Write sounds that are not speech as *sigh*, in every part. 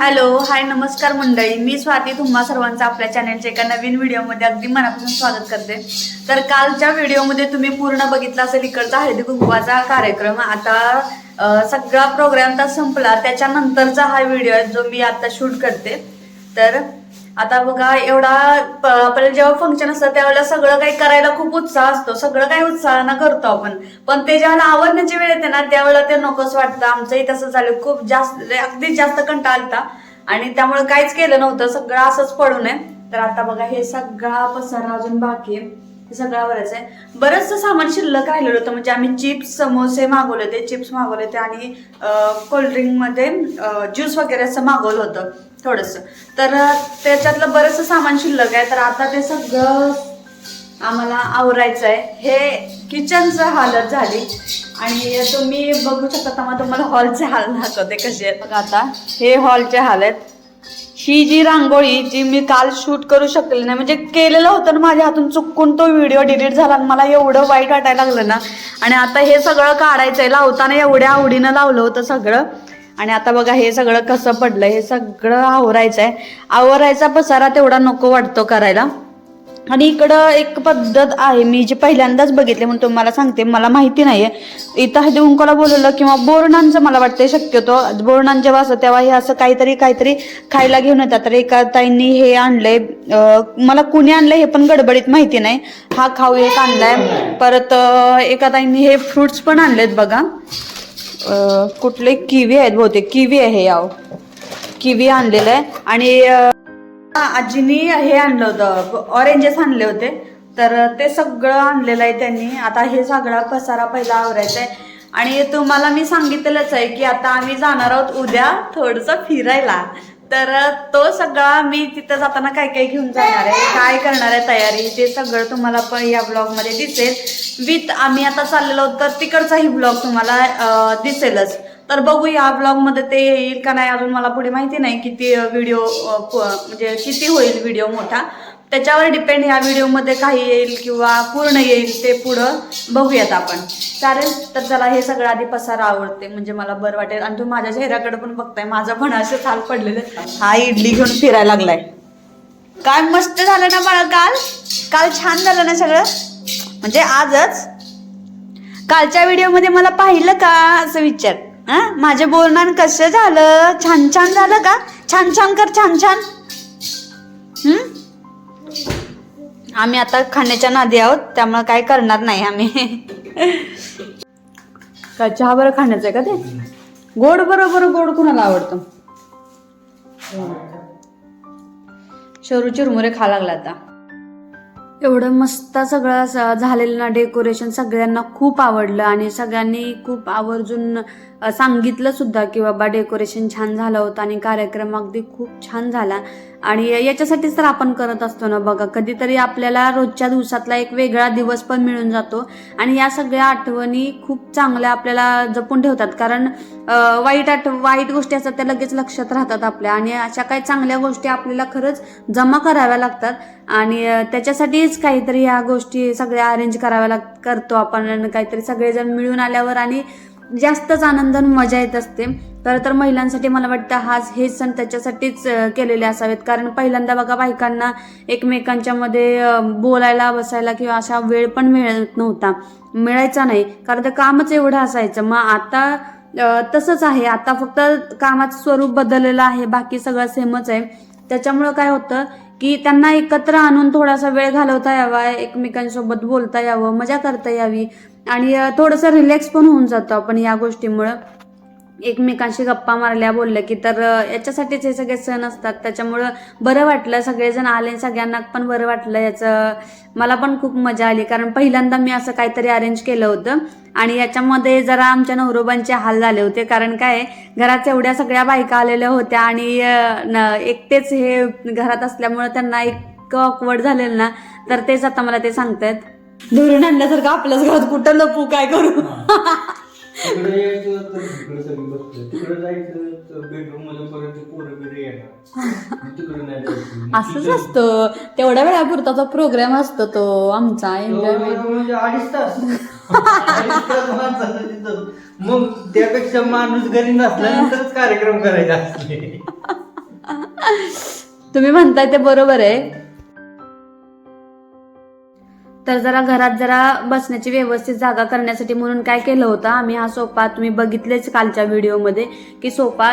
Hello hi नमस्कार मंडळी. मी स्वाती तुम्हा सर्वांचं आपल्या चॅनलच्या एका नवीन व्हिडिओमध्ये अगदी मनापासून स्वागत करते. तर कालच्या व्हिडिओमध्ये तुम्ही पूर्ण बघितला असेल इकडचा हळदी कुंकवाचा कार्यक्रम. आता सगळा प्रोग्राम तर संपला. त्याच्यानंतरचा हा व्हिडिओ आहे जो मी आता शूट करते. तर आता बघा एवढा आपल्याला जेव्हा फंक्शन असतं त्यावेळेला सगळं काही करायला खूप उत्साह असतो. सगळं काही उत्साहानं करतो आपण. पण ते ज्यावेळेला आवडण्याची वेळ येते ना त्यावेळेला ते नकोच वाटतं. आमचंही तसं झालं. खूप जास्त अगदीच जास्त कंटाळता आलता. आणि त्यामुळे काहीच केलं नव्हतं. सगळं असंच पडू नये तर आता बघा हे सगळा पसारा अजून बाकी आहे. हे सगळं आवडायचं आहे बरंचसं सामान शिल्लक राहिलेलं होतं. म्हणजे आम्ही चिप्स समोसे मागवले होते. चिप्स मागवले होते आणि कोल्ड्रिंकमध्ये ज्यूस वगैरे असं मागवलं होतं थोडंसं. तर त्याच्यातलं बरंचसं सामान शिल्लक आहे. तर आता ते सगळं आम्हाला आवरायचं आहे हे किचनचं हालत झाली. आणि तुम्ही बघू शकता मग तुम्हाला हॉलचे हाल दाखवते कसे आहेत. बघा आता हे हॉलचे हाल आहेत. ही जी रांगोळी जी मी काल शूट करू शकले नाही म्हणजे केलेलं होतं ना माझ्या हातून चुकून तो व्हिडिओ डिलीट झाला आणि मला एवढं वाईट वाटायला लागलं ना. आणि आता हे सगळं काढायचंय लावताना एवढ्या आवडीनं लावलं होतं सगळं. आणि आता बघा हे सगळं कसं पडलं हे सगळं आवरायचं आहे आवरायचा पसारा तेवढा नको वाटतो करायला. आणि इकडं एक पद्धत आहे मी जी पहिल्यांदाच बघितली म्हणून तुम्हाला सांगते मला माहिती नाही आहे इथं हळदी कुंकवाला बोलवलं किंवा बोरणांचं मला वाटतं शक्यतो. बोरणां जेव्हा असं तेव्हा हे असं काहीतरी काहीतरी खायला घेऊन येतात. तर एका ताईंनी हे आणलंय. मला कुणी आणलंय हे पण गडबडीत माहिती नाही. हा खाऊ एक आणलाय. परत एका ताईंनी हे फ्रुट्स पण आणलेत बघा. कुठले? किवी आहेत बहुतेक. किवी आहे याव किवी आणलेलं आहे. आणि आजीनी हे आणलं होतं. ऑरेंजेस आणले होते. तर ते सगळं आणलेलं आहे त्यांनी. आता हे सगळा पसारा पहिला आवरायचा आहे आणि तुम्हाला मी सांगितलेलंच आहे की आता आम्ही जाणार आहोत उद्या थोडंसं फिरायला. तर तो सगळा मी तिथं जाताना काय काय घेऊन जाणार आहे काय करणार आहे तयारी ते सगळं तुम्हाला पण या ब्लॉगमध्ये दिसेल. विथ आम्ही आता चाललेलो आहोत तर तिकडचाही ब्लॉग तुम्हाला दिसेलच. तर बघूया ब्लॉगमध्ये ते येईल का नाही अजून मला पुढे माहिती नाही किती व्हिडिओ म्हणजे किती होईल व्हिडिओ मोठा. त्याच्यावर डिपेंड ह्या व्हिडिओमध्ये काही येईल किंवा पूर्ण येईल ते पुढं बघूयात आपण. चालेल? तर चला हे सगळं आधी पसारा आवडते म्हणजे मला बरं वाटेल. आणि तू माझ्या चेहऱ्याकडे पण बघताय माझं पण असं चाल पडलेलं. हा इडली घेऊन फिरायला लागलाय. काय मस्त झालं ना बाळा काल? काल छान झालं ना सगळं? म्हणजे आजच? कालच्या व्हिडिओमध्ये मला पाहिलं का असं विचार. हा? माझं बोलणं कसं झालं? छान छान झालं का? छान छान कर छान छान. आम्ही आता खाण्याच्या नादी आहोत त्यामुळे काय करणार नाही आम्ही. का चहा बरं खाण्याचं आहे का ते? गोड बरोबर गोड कुणाला आवडतं? शरू चिरमुरे खा लागला आता. एवढं मस्त सगळं असं झालेलं ना डेकोरेशन सगळ्यांना खूप आवडलं आणि सगळ्यांनी खूप आवर्जून सांगितलं सुद्धा की बाबा डेकोरेशन छान झालं होतं आणि कार्यक्रम अगदी खूप छान झाला. आणि याच्यासाठीच तर आपण करत असतो ना बघा कधीतरी आपल्याला रोजच्या दिवसातला एक वेगळा दिवस पण मिळून जातो आणि या सगळ्या आठवणी खूप चांगल्या आपल्याला जपून ठेवतात. कारण वाईट आठ वाईट गोष्टी असतात त्या लगेच लक्षात राहतात आपल्या आणि अशा काही चांगल्या गोष्टी आपल्याला खरंच जमा कराव्या लागतात. आणि त्याच्यासाठीच काहीतरी ह्या गोष्टी सगळ्या अरेंज कराव्या लाग करतो आपण काहीतरी सगळेजण मिळून आल्यावर आणि जास्तच आनंद मजा येत असते. तर तर महिलांसाठी मला वाटतं हाच हे सण त्याच्यासाठीच केलेले असावेत. कारण पहिल्यांदा बघा बायकांना एकमेकांच्या मध्ये बोलायला बसायला किंवा अशा वेळ पण मिळत नव्हता. मिळायचा नाही. कारण तर कामच एवढं असायचं. मग आता तसंच आहे. आता फक्त कामाचं स्वरूप बदललेलं आहे. बाकी सगळं सेमच आहे. त्याच्यामुळं काय होतं की त्यांना एकत्र आणून थोडासा वेळ घालवता यावा एकमेकांसोबत बोलता यावं मजा करता यावी. आणि थोडंसं रिलॅक्स पण होऊन जातो आपण या गोष्टीमुळं. एकमेकांशी गप्पा मारल्या बोलल्या की तर याच्यासाठीच हे सगळे सण असतात. त्याच्यामुळं बरं वाटलं सगळेजण आले सगळ्यांना पण बरं वाटलं याचं. मला पण खूप मजा आली कारण पहिल्यांदा मी असं काहीतरी अरेंज केलं होतं. आणि याच्यामध्ये जरा आमच्या नवरोबांचे हाल झाले होते कारण काय घरात एवढ्या सगळ्या बायका आलेल्या होत्या आणि एकटेच हे घरात असल्यामुळं त्यांना एक ऑकवर्ड झालेलं ना तर तेच आता मला ते सांगतायत. धरून आणल्यासारखं आपल्याच घरात कुठं लपू काय करू? तिकडे यायचं तर तिकडे सगळी बसलं तिकडे जायचं तर बेडरूममध्ये परत पोरं बिरं येणार. *laughs* तिकडे नाही जायचं. असंच असतं. तेवढ्या वेळापुरताचा प्रोग्राम असतो तो. आमचा एन्जॉयमेंट तो म्हणजे अडीच तास. अडीच तास माणसाला तिथं. मग त्यापेक्षा माणूस घरी नसल्यानंतरच कार्यक्रम करायचा असले. *laughs* तुम्ही म्हणताय ते बरोबर आहे. तर जरा घरात जरा बसण्याची व्यवस्थित जागा करण्यासाठी म्हणून काय केलं होतं आम्ही हा सोफा तुम्ही बघितलेच कालच्या व्हिडिओमध्ये की सोफा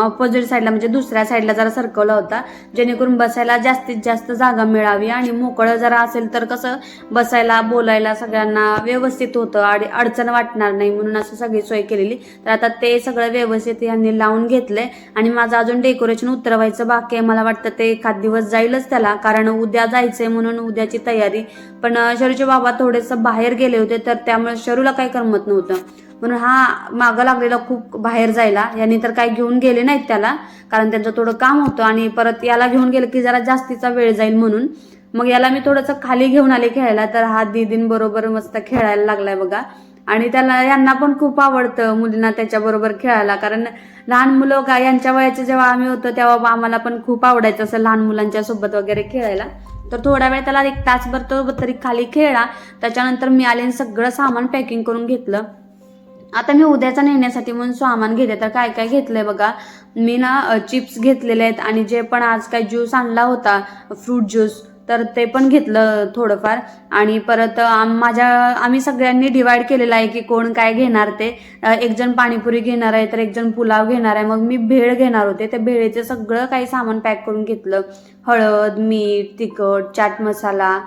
ऑपोजिट साईडला म्हणजे दुसऱ्या साईडला जरा सरकवला होता जेणेकरून बसायला जास्तीत जास्त जागा मिळावी आणि मोकळं जरा असेल तर कसं बसायला बोलायला सगळ्यांना व्यवस्थित होतं आणि अडचण वाटणार नाही म्हणून असं सगळी सोय केलेली. तर आता ते सगळं व्यवस्थित यांनी लावून घेतलंय आणि माझं अजून डेकोरेशन उतरवायचं बाकी आहे. मला वाटतं ते एखाद दिवस जाईलच त्याला कारण उद्या जायचंय म्हणून उद्याची तयारी पण शरूचे बाबा थोडेसं बाहेर गेले होते तर त्यामुळे शरूला काही करमत नव्हतं. म्हणून हा मागं लागलेला खूप बाहेर जायला. यांनी तर काही घेऊन गेले नाहीत त्याला कारण त्यांचं थोडं काम होतं आणि परत याला घेऊन गेलं की जरा जास्तीचा वेळ जाईल म्हणून. मग याला मी थोडंसं खाली घेऊन आले खेळायला तर हा दीदींबरोबर मस्त खेळायला लागलाय बघा. आणि त्याला यांना पण खूप आवडतं मुलींना त्याच्याबरोबर खेळायला कारण लहान मुलं का यांच्या वयाचे जेव्हा आम्ही होतो तेव्हा आम्हाला पण खूप आवडायचं असं लहान मुलांच्या सोबत वगैरे खेळायला. तर थोडा वेळ त्याला एक तासभर तो तरी खाली खेळला. त्याच्यानंतर मी आले आणि सगळं सामान पॅकिंग करून घेतलं. आता मी उद्याचा नेण्यासाठी म्हणून सामान घेते. तर काय काय घेतलंय बघा? मी ना चिप्स घेतलेले आहेत आणि जे पण आज काय ज्यूस आणला होता फ्रूट ज्यूस तर ते पण घेतलं थोडंफार. आणि परत आम- माझ्या आम्ही सगळ्यांनी डिवाइड केलेलं आहे की कोण काय घेणार ते. एकजण एक जण पाणीपुरी घेणार आहे तर एक जण पुलाव घेणार आहे. मग मी भेळ घेणार होते. त्या भेळेचं सगळं काही सामान पॅक करून घेतलं. हळद मीठ तिखट चाट मसाला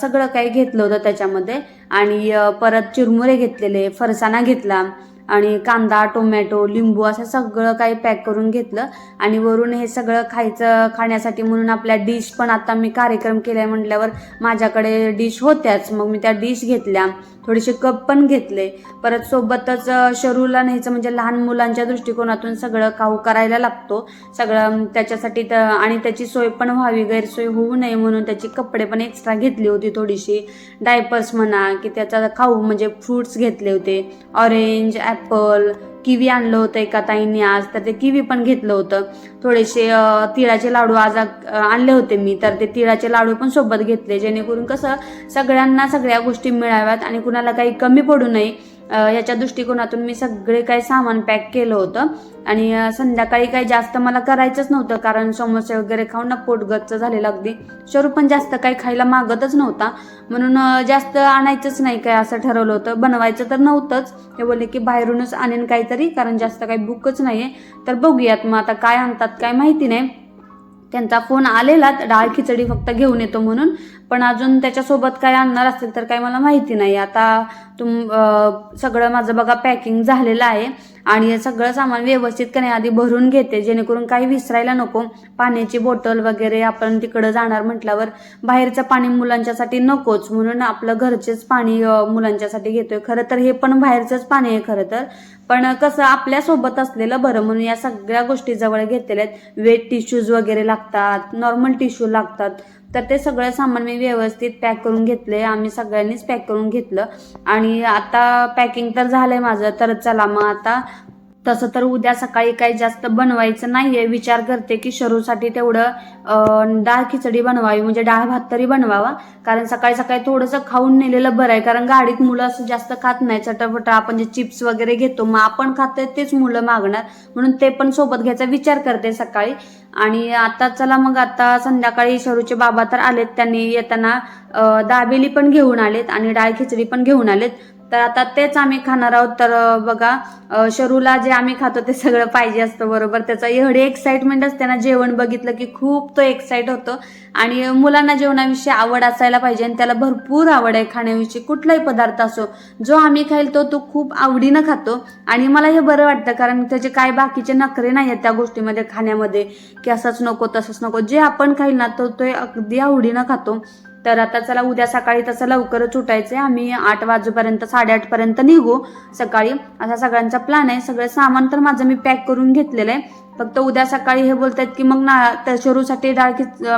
सगळं काही घेतलं होतं त्याच्यामध्ये. आणि परत चिरमुरे घेतलेले फरसाणा घेतला. आणि कांदा टोमॅटो लिंबू असं सगळं काही पॅक करून घेतलं. आणि वरून हे सगळं खायचं खाण्यासाठी म्हणून आपल्या डिश पण आता मी कार्यक्रम केलाय म्हटल्यावर माझ्याकडे डिश होत्याच. मग मी त्या डिश घेतल्या. थोडेसे कप पण घेतले. परत सोबतच शरूला न्यायचं म्हणजे लहान मुलांच्या दृष्टिकोनातून सगळं खाऊ करायला लागतो. सगळं त्याच्यासाठी तर आणि त्याची सोय पण व्हावी गैरसोय होऊ नये म्हणून त्याची कपडे पण एक्स्ट्रा घेतली होती थोडीशी. डायपर्स म्हणा की त्याचा खाऊ म्हणजे फ्रुट्स घेतले होते. ऑरेंज ॲपल किवी आणलं होतं एका ताईंनी आज तर ते किवी पण घेतलं होतं. थोडेसे तिळाचे लाडू आज आणले होते मी तर ते तिळाचे लाडू पण सोबत घेतले जेणेकरून कसं सगळ्यांना सगळ्या गोष्टी मिळाव्यात आणि कुणाला काही कमी पडू नये. ह्याच्या याच्या दृष्टिकोनातून मी सगळे काही सामान पॅक केलं होतं. आणि संध्याकाळी काही जास्त मला करायचंच नव्हतं कारण समोसे वगैरे खाऊन ना पोट झालेलं अगदी. शरू पण जास्त काही खायला मागतच नव्हता. म्हणून जास्त आणायचंच नाही काय असं ठरवलं होतं. बनवायचं तर नव्हतंच. हे बोलले की बाहेरूनच आणेन काहीतरी कारण जास्त काही बुकच आहे तर बघूयात मग आता काय आणतात काय माहिती नाही. त्यांचा फोन आलेला डाळ खिचडी फक्त घेऊन येतो म्हणून. पण अजून त्याच्यासोबत काय आणणार असेल तर काय मला माहिती नाही. आता तुम सगळं माझं बघा पॅकिंग झालेलं आहे. आणि हे सगळं सामान व्यवस्थित का आधी भरून घेते जेणेकरून काही विसरायला नको. पाण्याची बॉटल वगैरे आपण तिकडं जाणार म्हटल्यावर बाहेरचं पाणी मुलांच्यासाठी नकोच. म्हणून आपलं घरचेच पाणी मुलांच्यासाठी घेतोय. खरं तर हे पण बाहेरचंच पाणी आहे खरं तर. पण कसं आपल्यासोबत असलेलं बरं म्हणून या सगळ्या गोष्टी जवळ घेतलेल्या आहेत. वेट टिश्यूज वगैरे लागतात नॉर्मल टिश्यू लागतात. तर ते सगळं सामान मी व्यवस्थित पॅक करून घेतले आम्ही सगळ्यांनीच पॅक करून घेतलं. आणि आता पॅकिंग तर झालंय माझं. तर चला मग आता तसं तर उद्या सकाळी काही जास्त बनवायचं नाहीये. विचार करते की शरूसाठी तेवढं डाळ खिचडी बनवावी म्हणजे डाळ भात तरी बनवावा. कारण सकाळी सकाळी थोडंसं खाऊन नेलेलं बरं आहे. कारण गाडीत मुलं असं जास्त खात नाही. चटपट आपण जे चिप्स वगैरे घेतो मग आपण खातोय तेच मुलं मागणार. म्हणून ते पण सोबत घ्यायचा विचार करते सकाळी. आणि आता चला मग आता संध्याकाळी शरूचे बाबा तर आलेत. त्यांनी येताना दाबेली पण घेऊन आलेत आणि डाळ खिचडी पण घेऊन आलेत. तर आता तेच आम्ही खाणार आहोत. तर बघा शरूला जे आम्ही खातो ते सगळं पाहिजे असतं बरोबर? त्याचा एवढी एक्साइटमेंट असते ना जेवण बघितलं की खूप तो एक्साइट होतो. आणि मुलांना जेवणाविषयी आवड असायला पाहिजे आणि त्याला भरपूर आवड आहे खाण्याविषयी कुठलाही पदार्थ असो जो आम्ही खाईल तो तो खूप आवडीनं खातो. आणि मला हे बरं वाटतं कारण त्याचे काय बाकीचे नखरे नाही आहेत त्या गोष्टीमध्ये खाण्यामध्ये की असंच नको तसंच नको. जे आपण खाईल ना तो तो अगदी आवडीनं खातो. तर आता चला उद्या सकाळी तसं लवकरच उठायचंय. आम्ही आठ वाजेपर्यंत साडेआठ पर्यंत निघू सकाळी. असा सगळ्यांचा प्लॅन आहे. सगळं सामान तर माझं मी पॅक करून घेतलेलं आहे. फक्त उद्या सकाळी हे बोलतायत की मग ना तर शरूसाठी डाळ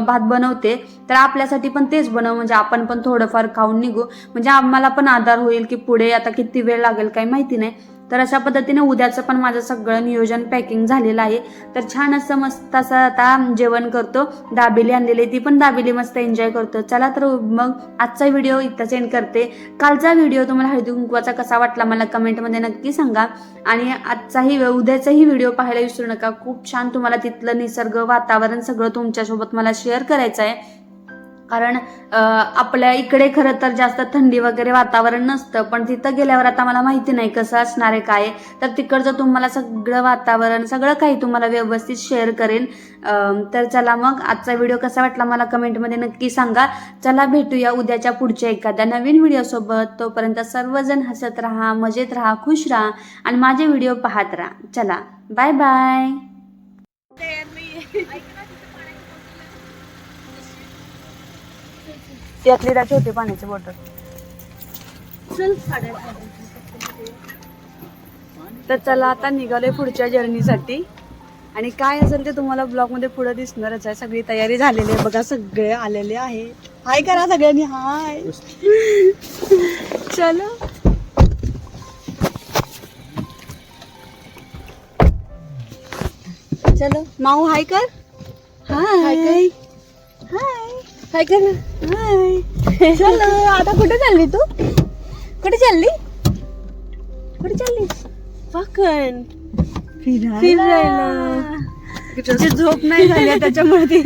भात बनवते. तर आपल्यासाठी पण तेच बनव म्हणजे आपण पण थोडंफार खाऊन निघू. म्हणजे आम्हाला पण आधार होईल की पुढे आता किती वेळ लागेल काही माहिती नाही. तर अशा पद्धतीने उद्याचं पण माझं सगळं नियोजन पॅकिंग झालेलं आहे. तर छान असं मस्त असं आता जेवण करतो. दाबेली आणलेली ती पण दाबेली मस्त एन्जॉय करतो. चला तर मग आजचा व्हिडिओ इथंच सेंड करते. कालचा व्हिडिओ तुम्हाला हळदी कुंकवाचा कसा वाटला मला कमेंटमध्ये नक्की सांगा. आणि आजचाही उद्याचाही व्हिडिओ पाहायला विसरू नका. खूप छान तुम्हाला तिथलं निसर्ग वातावरण सगळं तुमच्यासोबत मला शेअर करायचं आहे कारण आपल्या इकडे खरं तर जास्त थंडी वगैरे वातावरण नसतं पण तिथं गेल्यावर आता मला माहिती नाही कसं असणार आहे काय तर तिकडचं तुम्हाला सगळं वातावरण सगळं काही तुम्हाला व्यवस्थित शेअर करेन तर चला मग आजचा व्हिडिओ कसा वाटला मला कमेंटमध्ये नक्की सांगा. चला भेटूया उद्याच्या पुढच्या एखाद्या नवीन व्हिडिओसोबत. तोपर्यंत सर्वजण हसत राहा मजेत राहा खुश राहा आणि माझे व्हिडिओ पाहत राहा. चला बाय बाय. त्यातली त्याची होते पाण्याची बॉटल तर चला आता निघालोय पुढच्या जर्नीसाठी आणि काय असेल ते तुम्हाला ब्लॉगमध्ये पुढे दिसणारच आहे. सगळी तयारी झालेली आहे. बघा सगळे आलेले आहे. हाय करा सगळ्यांनी. हाय चलो. चलो. माऊ हाय कर. हाय हाय हाय कर हाय. चलो आता कुठे चालली तू? कुठे चालली? कुठे चालली? पकन फिरायला. फिरायला. तिची झोप नाही झाली आहे त्याच्यामुळे ती.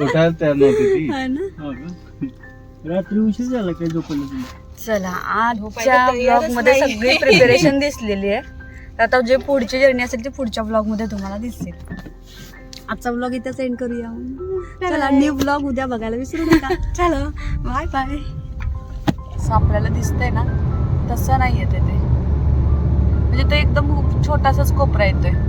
उठायला तयार नव्हती ती. हा ना. हो का? रात्री उशीर झाला काय झोपलं तुम्ही? चला झोपायला आजच्या ब्लॉगमध्ये. सगळी प्रिपरेशन दिसलेली आहे. तर आता जे पुढची जर्नी असेल ती पुढच्या ब्लॉगमध्ये तुम्हाला दिसेल. आजचा ब्लॉग इथे सेंड करूया. चला न्यू ब्लॉग उद्या बघायला विसरू नका. चलो बाय बाय आपल्याला दिसतंय ना तसं नाही येते ते. म्हणजे तो एकदम छोटासाच कोपरा येतोय